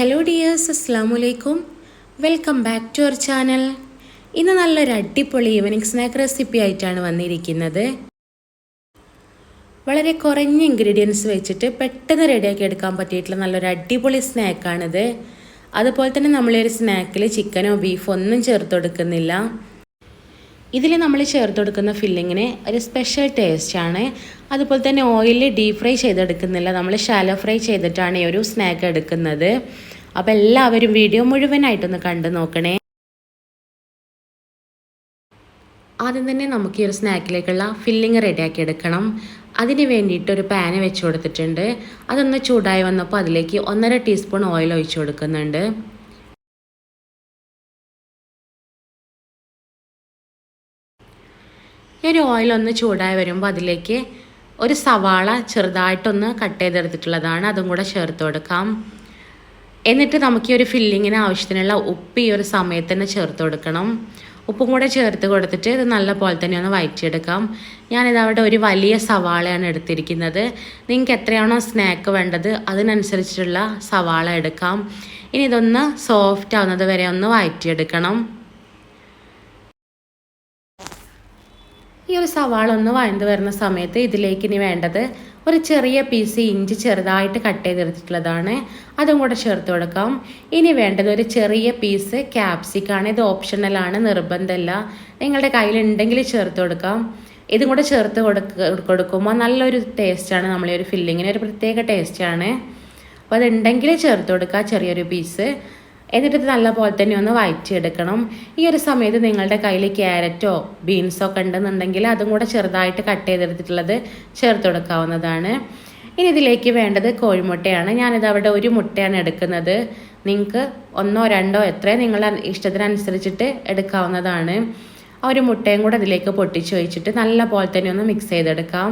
Hello dears അസ്സാം വലൈക്കും welcome back to our channel ഇന്ന് നല്ലൊരു അടിപൊളി ഈവനിങ് സ്നാക്ക് റെസിപ്പി ആയിട്ടാണ് വന്നിരിക്കുന്നത്. വളരെ കുറഞ്ഞ ഇൻഗ്രീഡിയൻസ് വെച്ചിട്ട് പെട്ടെന്ന് റെഡിയാക്കി എടുക്കാൻ പറ്റിയിട്ടുള്ള നല്ലൊരു അടിപൊളി സ്നാക്കാണിത് അതുപോലെ തന്നെ നമ്മൾ നമ്മളൊരു സ്നാക്കിൽ ചിക്കനോ ബീഫോ ഒന്നും ചേർത്ത് കൊടുക്കുന്നില്ല. ഇതിൽ നമ്മൾ ചേർത്ത് കൊടുക്കുന്ന ഫില്ലിങ്ങിന് ഒരു സ്പെഷ്യൽ ടേസ്റ്റാണ് അതുപോലെ തന്നെ ഓയിലിൽ ഡീപ് ഫ്രൈ ചെയ്തെടുക്കുന്നില്ല. നമ്മൾ ഷാലോ ഫ്രൈ ചെയ്തിട്ടാണ് ഈ ഒരു സ്നാക്ക് എടുക്കുന്നത്. അപ്പോൾ എല്ലാവരും വീഡിയോ മുഴുവനായിട്ടൊന്ന് കണ്ടു നോക്കണേ. ആദ്യം തന്നെ നമുക്ക് ഈ ഒരു സ്നാക്കിലേക്കുള്ള ഫില്ലിങ് റെഡിയാക്കി എടുക്കണം. അതിന് വേണ്ടിയിട്ട് ഒരു പാന് വെച്ച് കൊടുത്തിട്ടുണ്ട്. അതൊന്ന് ചൂടായി വന്നപ്പോൾ അതിലേക്ക് ഒന്നര ടീസ്പൂൺ ഓയിൽ ഒഴിച്ചു കൊടുക്കുന്നുണ്ട്. ഈ ഒരു ഓയിൽ ഒന്ന് ചൂടായി വരുമ്പോൾ അതിലേക്ക് ഒരു സവാള ചെറുതായിട്ടൊന്ന് കട്ട് ചെയ്തെടുത്തിട്ടുള്ളതാണ്. അതും കൂടെ ചേർത്ത് കൊടുക്കാം. എന്നിട്ട് നമുക്ക് ഈ ഒരു ഫില്ലിങ്ങിന് ആവശ്യത്തിനുള്ള ഉപ്പ് ഈ ഒരു സമയത്ത് തന്നെ ചേർത്ത് കൊടുക്കണം. ഉപ്പും കൂടെ ചേർത്ത് കൊടുത്തിട്ട് ഇത് നല്ല പോലെ തന്നെ ഒന്ന് വയറ്റിയെടുക്കാം. ഞാനിത് അവിടെ ഒരു വലിയ സവാളയാണ് എടുത്തിരിക്കുന്നത്. നിങ്ങൾക്ക് എത്രയാണോ സ്നാക്ക് വേണ്ടത് അതിനനുസരിച്ചുള്ള സവാള എടുക്കാം. ഇനി ഇതൊന്ന് സോഫ്റ്റ് ആവുന്നത് വരെ ഒന്ന് വയറ്റിയെടുക്കണം. ഈ ഒരു സവാള ഒന്ന് വഴന്ന് വരുന്ന സമയത്ത് ഇതിലേക്ക് ഇനി വേണ്ടത് ഒരു ചെറിയ പീസ് ഇഞ്ചി ചെറുതായിട്ട് കട്ട് ചെയ്തെടുത്തിട്ടുള്ളതാണ്. അതും കൂടെ ചേർത്ത് കൊടുക്കാം. ഇനി വേണ്ടത് ഒരു ചെറിയ പീസ് ക്യാപ്സിക്കാണ് ഇത് ഓപ്ഷണലാണ് നിർബന്ധമല്ല നിങ്ങളുടെ കയ്യിലുണ്ടെങ്കിൽ ചേർത്ത് കൊടുക്കാം. ഇതും കൂടെ ചേർത്ത് കൊടുക്ക കൊടുക്കുമ്പോൾ നല്ലൊരു ടേസ്റ്റാണ് നമ്മളെ ഒരു ഫില്ലിങ്ങിന് ഒരു പ്രത്യേക ടേസ്റ്റാണ് അപ്പോൾ അതുണ്ടെങ്കിൽ ചേർത്ത് കൊടുക്കുക ചെറിയൊരു പീസ് എന്നിട്ട് ഇത് നല്ലപോലെ തന്നെ ഒന്ന് വഴറ്റിയെടുക്കണം ഈ ഒരു സമയത്ത് നിങ്ങളുടെ കയ്യിൽ ക്യാരറ്റോ ബീൻസോ ഒക്കെ ഉണ്ടെന്നുണ്ടെങ്കിൽ അതും കൂടെ ചെറുതായിട്ട് കട്ട് ചെയ്തെടുത്തിട്ടുള്ളത് ചേർത്ത് കൊടുക്കാവുന്നതാണ്. ഇനി ഇതിലേക്ക് വേണ്ടത് കോഴിമുട്ടയാണ്. ഞാനിത് അവിടെ ഒരു മുട്ടയാണ് എടുക്കുന്നത്. നിങ്ങൾക്ക് ഒന്നോ രണ്ടോ എത്രയോ നിങ്ങൾ ഇഷ്ടത്തിനനുസരിച്ചിട്ട് എടുക്കാവുന്നതാണ്. ആ ഒരു മുട്ടയും കൂടെ ഇതിലേക്ക് പൊട്ടിച്ച് വെച്ചിട്ട് നല്ല പോലെ തന്നെ ഒന്ന് മിക്സ് ചെയ്തെടുക്കാം.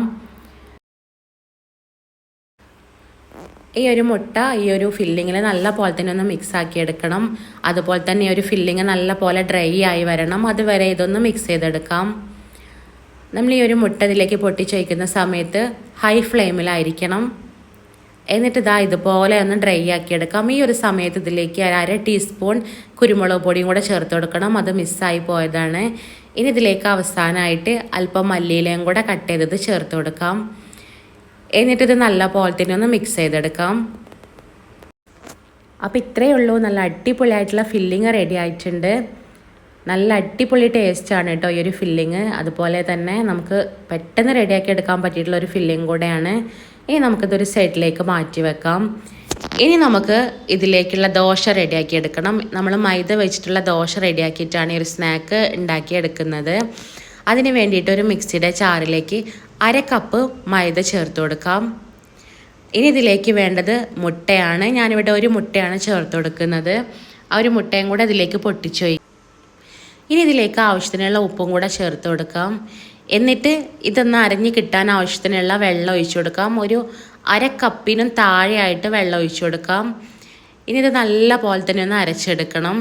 ഈ ഒരു മുട്ട ഈ ഒരു ഫില്ലിങ്ങിൽ നല്ല പോലെ തന്നെ ഒന്ന് മിക്സ് ആക്കി എടുക്കണം. അതുപോലെ തന്നെ ഈ ഒരു ഫില്ലിങ് നല്ല പോലെ ഡ്രൈ ആയി വരണം. അതുവരെ ഇതൊന്ന് മിക്സ് ചെയ്തെടുക്കാം. നമ്മൾ ഈ ഒരു മുട്ട ഇതിലേക്ക് പൊട്ടിച്ച് വയ്ക്കുന്ന സമയത്ത് ഹൈ ഫ്ലെയിമിലായിരിക്കണം എന്നിട്ട് ഇതാ ഇതുപോലെ ഒന്ന് ഡ്രൈ ആക്കി എടുക്കാം. ഈ ഒരു സമയത്ത് ഇതിലേക്ക് അര ടീസ്പൂൺ കുരുമുളക് പൊടിയും കൂടെ ചേർത്ത് കൊടുക്കണം. അത് മിസ്സായി പോയതാണ്. ഇനി ഇതിലേക്ക് അവസാനമായിട്ട് അല്പം മല്ലിയിലയും കൂടെ കട്ട് ചെയ്തത് ചേർത്ത് കൊടുക്കാം. എന്നിട്ടിത് നല്ല പോലെ തന്നെ ഒന്ന് മിക്സ് ചെയ്തെടുക്കാം. അപ്പോൾ ഇത്രയേ ഉള്ളൂ. നല്ല അടിപൊളിയായിട്ടുള്ള ഫില്ലിങ് റെഡി ആയിട്ടുണ്ട്. നല്ല അടിപൊളി ടേസ്റ്റാണ് കേട്ടോ ഈ ഒരു ഫില്ലിങ് അതുപോലെ തന്നെ നമുക്ക് പെട്ടെന്ന് റെഡിയാക്കി എടുക്കാൻ പറ്റിയിട്ടുള്ള ഒരു ഫില്ലിങ് കൂടെയാണ്. ഇനി നമുക്കിതൊരു സൈഡിലേക്ക് മാറ്റി വെക്കാം. ഇനി നമുക്ക് ഇതിലേക്കുള്ള ദോശ റെഡിയാക്കി എടുക്കണം. നമ്മൾ മൈദ വെച്ചിട്ടുള്ള ദോശ റെഡിയാക്കിയിട്ടാണ് ഈ ഒരു സ്നാക്ക് ഉണ്ടാക്കിയെടുക്കുന്നത്. അതിന് വേണ്ടിയിട്ട് ഒരു മിക്സിയുടെ ചാറിലേക്ക് അര കപ്പ് മൈദ ചേർത്ത് കൊടുക്കാം. ഇനി ഇതിലേക്ക് വേണ്ടത് മുട്ടയാണ്. ഞാനിവിടെ ഒരു മുട്ടയാണ് ചേർത്ത് കൊടുക്കുന്നത്. ആ ഒരു മുട്ടയും കൂടെ അതിലേക്ക് പൊട്ടിച്ചു ഇനി ഇതിലേക്ക് ആവശ്യത്തിനുള്ള ഉപ്പും കൂടെ ചേർത്ത് കൊടുക്കാം. എന്നിട്ട് ഇതൊന്ന് അരഞ്ഞ് കിട്ടാൻ ആവശ്യത്തിനുള്ള വെള്ളം ഒഴിച്ചു കൊടുക്കാം. ഒരു അര കപ്പിനും താഴെയായിട്ട് വെള്ളം ഒഴിച്ചു കൊടുക്കാം. ഇനി ഇത് നല്ല പോലെ തന്നെ ഒന്ന് അരച്ചെടുക്കണം.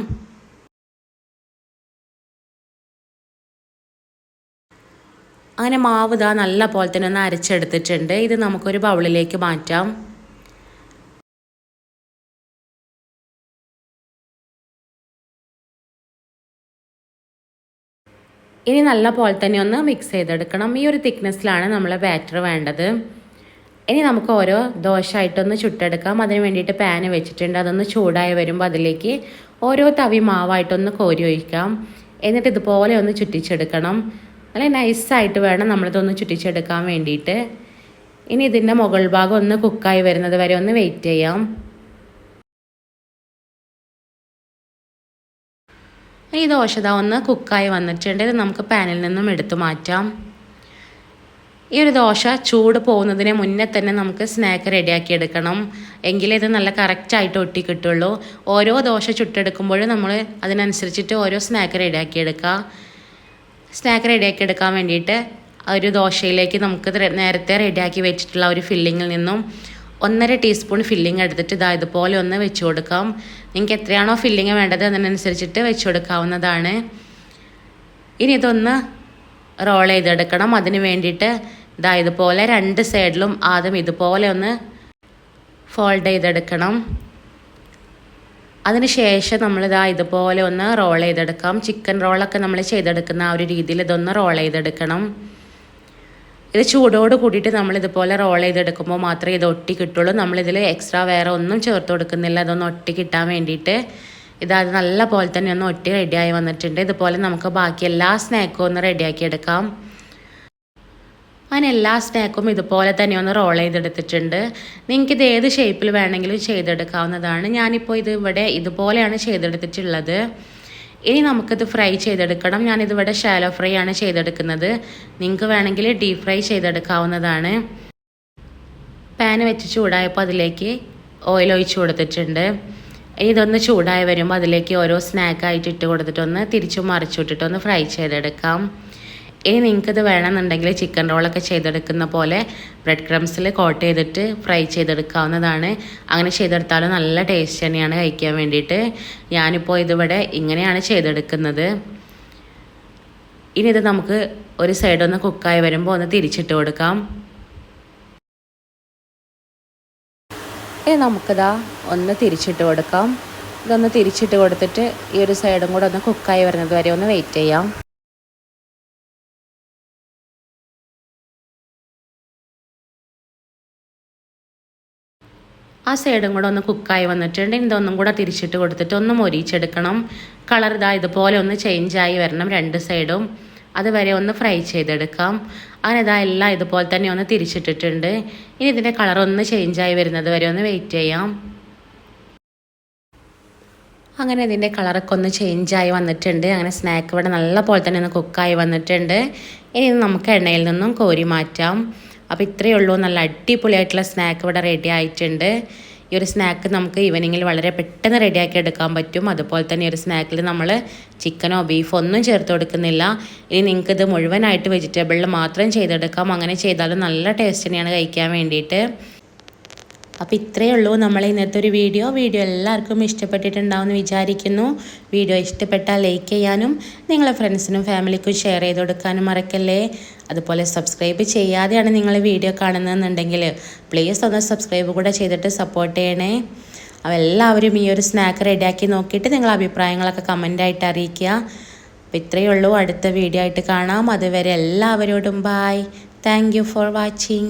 അങ്ങനെ മാവ് ഇതാ നല്ല പോലെ തന്നെ ഒന്ന് അരച്ചെടുത്തിട്ടുണ്ട്. ഇത് നമുക്കൊരു ബൗളിലേക്ക് മാറ്റാം. ഇനി നല്ല പോലെ തന്നെ ഒന്ന് മിക്സ് ചെയ്തെടുക്കണം. ഈ ഒരു തിക്നെസ്സിലാണ് നമ്മൾ ബാറ്റർ വേണ്ടത്. ഇനി നമുക്ക് ഓരോ ദോശയായിട്ടൊന്ന് ചുട്ടെടുക്കാം. അതിന് വേണ്ടിയിട്ട് പാന് വെച്ചിട്ടുണ്ട്. അതൊന്ന് ചൂടായി വരുമ്പോൾ അതിലേക്ക് ഓരോ തവി മാവായിട്ടൊന്ന് കോരി ഒഴിക്കാം. എന്നിട്ട് ഇതുപോലെ ഒന്ന് ചുറ്റിച്ചെടുക്കണം. നല്ല നൈസായിട്ട് വേണം നമ്മളിതൊന്ന് ചുറ്റിച്ചെടുക്കാൻ വേണ്ടിയിട്ട്. ഇനി ഇതിന്റെ മുകൾ ഭാഗം ഒന്ന് കുക്കായി വരുന്നത് വരെ ഒന്ന് വെയിറ്റ് ചെയ്യാം. ഈ ദോശത ഒന്ന് കുക്കായി വന്നിട്ടുണ്ട്. ഇത് നമുക്ക് പാനിൽ നിന്നും എടുത്തു മാറ്റാം. ഈ ഒരു ദോശ ചൂട് പോകുന്നതിന് മുന്നേ തന്നെ നമുക്ക് സ്നാക്ക് റെഡിയാക്കി എടുക്കണം. എങ്കിലേ ഇത് നല്ല കറക്റ്റായിട്ട് ഒട്ടി കിട്ടുള്ളൂ. ഓരോ ദോശ ചുട്ടെടുക്കുമ്പോഴും നമ്മൾ അതിനനുസരിച്ചിട്ട് ഓരോ സ്നാക്ക് റെഡിയാക്കി എടുക്കുക സ്നാക്ക് റെഡിയാക്കി എടുക്കാൻ വേണ്ടിയിട്ട് ഒരു ദോശയിലേക്ക് നമുക്ക് നേരത്തെ റെഡിയാക്കി വെച്ചിട്ടുള്ള ഒരു ഫില്ലിങ്ങിൽ നിന്നും ഒന്നര ടീസ്പൂൺ ഫില്ലിംഗ് എടുത്തിട്ട് ഇതാ ഇതുപോലെ ഒന്ന് വെച്ച് കൊടുക്കാം. നിങ്ങൾക്ക് എത്രയാണോ ഫില്ലിങ് വേണ്ടത് അതിനനുസരിച്ചിട്ട് വെച്ച് കൊടുക്കാവുന്നതാണ്. ഇനി ഇതൊന്ന് റോൾ ചെയ്തെടുക്കണം. അതിന് വേണ്ടിയിട്ട് ഇതാ ഇതുപോലെ രണ്ട് സൈഡിലും ആദ്യം ഇതുപോലെ ഒന്ന് ഫോൾഡ് ചെയ്തെടുക്കണം. അതിന് ശേഷം നമ്മളിതാ ഇതുപോലെ ഒന്ന് റോൾ ചെയ്തെടുക്കാം. ചിക്കൻ റോളൊക്കെ നമ്മൾ ചെയ്തെടുക്കുന്ന ആ ഒരു രീതിയിൽ ഇതൊന്ന് റോൾ ചെയ്തെടുക്കണം. ഇത് ചൂടോട് കൂടിയിട്ട് നമ്മൾ ഇതുപോലെ റോൾ ചെയ്തെടുക്കുമ്പോൾ മാത്രമേ ഇത് ഒട്ടി കിട്ടുള്ളൂ. നമ്മളിതിൽ എക്സ്ട്രാ വേറെ ഒന്നും ചേർത്ത് കൊടുക്കുന്നില്ല. ഇതൊന്ന് ഒട്ടി കിട്ടാൻ വേണ്ടിയിട്ട്. ഇതത് നല്ല പോലെ തന്നെ ഒന്ന് ഒട്ടി റെഡിയായി വന്നിട്ടുണ്ട്. ഇതുപോലെ നമുക്ക് ബാക്കി എല്ലാ സ്നാക്കും ഒന്ന് റെഡിയാക്കി എടുക്കാം. അങ്ങനെ എല്ലാ സ്നാക്കും ഇതുപോലെ തന്നെ ഒന്ന് റോൾ ചെയ്തെടുത്തിട്ടുണ്ട്. നിങ്ങൾക്ക് ഇത് ഏത് ഷേപ്പിൽ വേണമെങ്കിലും ചെയ്തെടുക്കാവുന്നതാണ്. ഞാനിപ്പോൾ ഇത് ഇവിടെ ഇതുപോലെയാണ് ചെയ്തെടുത്തിട്ടുള്ളത്. ഇനി നമുക്കിത് ഫ്രൈ ചെയ്തെടുക്കണം. ഞാനിതിവിടെ ഷാലോ ഫ്രൈ ആണ് ചെയ്തെടുക്കുന്നത്. നിങ്ങൾക്ക് വേണമെങ്കിൽ ഡീപ് ഫ്രൈ ചെയ്തെടുക്കാവുന്നതാണ്. പാൻ വെച്ച് ചൂടായപ്പോൾ അതിലേക്ക് ഓയിൽ ഒഴിച്ച് കൊടുത്തിട്ടുണ്ട്. ഇനി ഇതൊന്ന് ചൂടായി വരുമ്പോൾ അതിലേക്ക് ഓരോ സ്നാക്കായിട്ട് ഇട്ട് കൊടുത്തിട്ടൊന്ന് തിരിച്ചും മറിച്ചിട്ടിട്ടൊന്ന് ഫ്രൈ ചെയ്തെടുക്കാം. ഇനി നിങ്ങൾക്കിത് വേണമെന്നുണ്ടെങ്കിൽ ചിക്കൻ റോളൊക്കെ ചെയ്തെടുക്കുന്ന പോലെ ബ്രെഡ് ക്രംസിൽ കോട്ട് ചെയ്തിട്ട് ഫ്രൈ ചെയ്തെടുക്കാവുന്നതാണ്. അങ്ങനെ ചെയ്തെടുത്താലും നല്ല ടേസ്റ്റ് തന്നെയാണ് കഴിക്കാൻ വേണ്ടിയിട്ട്. ഞാനിപ്പോൾ ഇതിവിടെ ഇങ്ങനെയാണ് ചെയ്തെടുക്കുന്നത്. ഇനി ഇത് നമുക്ക് ഒരു സൈഡ് ഒന്ന് കുക്കായി വരുമ്പോൾ ഒന്ന് തിരിച്ചിട്ട് കൊടുക്കാം. ഇനി നമുക്കിതാ ഒന്ന് തിരിച്ചിട്ട് കൊടുക്കാം. ഇതൊന്ന് തിരിച്ചിട്ട് കൊടുത്തിട്ട് ഈ ഒരു സൈഡും കൂടെ ഒന്ന് കുക്കായി വരുന്നത് വരെ ഒന്ന് വെയിറ്റ് ചെയ്യാം. ആ സൈഡും കൂടെ ഒന്ന് കുക്കായി വന്നിട്ടുണ്ട്. ഇതൊന്നും കൂടെ തിരിച്ചിട്ട് കൊടുത്തിട്ട് ഒന്ന് മൊരിച്ചെടുക്കണം. കളർ ഇതാ ഇതുപോലെ ഒന്ന് ചേഞ്ചായി വരണം രണ്ട് സൈഡും. അതുവരെ ഒന്ന് ഫ്രൈ ചെയ്തെടുക്കാം. അങ്ങനെ ഇതാ എല്ലാം ഇതുപോലെ തന്നെ ഒന്ന് തിരിച്ചിട്ടിട്ടുണ്ട്. ഇനി ഇതിന്റെ കളർ ഒന്ന് ചേഞ്ചായി വരുന്നത് വരെ ഒന്ന് വെയിറ്റ് ചെയ്യാം. അങ്ങനെ ഇതിന്റെ കളറൊക്കെ ഒന്ന് ചേഞ്ചായി വന്നിട്ടുണ്ട്. അങ്ങനെ സ്നാക്ക് ഇവിടെ നല്ല പോലെ തന്നെ ഒന്ന് കുക്കായി വന്നിട്ടുണ്ട്. ഇനി ഇത് നമുക്ക് എണ്ണയിൽ നിന്നും കോരി മാറ്റാം. അപ്പോൾ ഇത്രയേ ഉള്ളൂ. നല്ല അടിപൊളിയായിട്ടുള്ള സ്നാക്ക് ഇവിടെ റെഡി ആയിട്ടുണ്ട്. ഈ ഒരു സ്നാക്ക് നമുക്ക് ഈവനിങ്ങിൽ വളരെ പെട്ടെന്ന് റെഡിയാക്കി എടുക്കാൻ പറ്റും. അതുപോലെ തന്നെ ഒരു സ്നാക്കിൽ നമ്മൾ ചിക്കനോ ബീഫോ ഒന്നും ചേർത്ത് കൊടുക്കുന്നില്ല. ഇനി നിങ്ങൾക്ക് ഇത് മുഴുവനായിട്ട് വെജിറ്റബിളിൽ മാത്രം ചെയ്തെടുക്കാം. അങ്ങനെ ചെയ്താലും നല്ല ടേസ്റ്റ് തന്നെയാണ് കഴിക്കാൻ വേണ്ടിയിട്ട്. അപ്പോൾ ഇത്രയേ ഉള്ളൂ നമ്മൾ ഇന്നത്തെ ഒരു വീഡിയോ. വീഡിയോ എല്ലാവർക്കും ഇഷ്ടപ്പെട്ടിട്ടുണ്ടാവുമെന്ന് വിചാരിക്കുന്നു. വീഡിയോ ഇഷ്ടപ്പെട്ടാൽ ലൈക്ക് ചെയ്യാനും നിങ്ങളെ ഫ്രണ്ട്സിനും ഫാമിലിക്കും ഷെയർ ചെയ്ത് കൊടുക്കാനും മറക്കല്ലേ? അതുപോലെ സബ്സ്ക്രൈബ് ചെയ്യാതെയാണ് നിങ്ങൾ വീഡിയോ കാണുന്നതെന്നുണ്ടെങ്കിൽ പ്ലീസ് ഒന്ന് സബ്സ്ക്രൈബ് കൂടെ ചെയ്തിട്ട് സപ്പോർട്ട് ചെയ്യണേ. അപ്പോൾ എല്ലാവരും ഈ ഒരു സ്നാക്ക് റെഡിയാക്കി നോക്കിയിട്ട് നിങ്ങളെ അഭിപ്രായങ്ങളൊക്കെ കമന്റായിട്ട് അറിയിക്കുക. അപ്പോൾ ഇത്രയേ ഉള്ളൂ. അടുത്ത വീഡിയോ ആയിട്ട് കാണാം. അതുവരെ എല്ലാവരോടും ബായ് താങ്ക് ഫോർ വാച്ചിങ്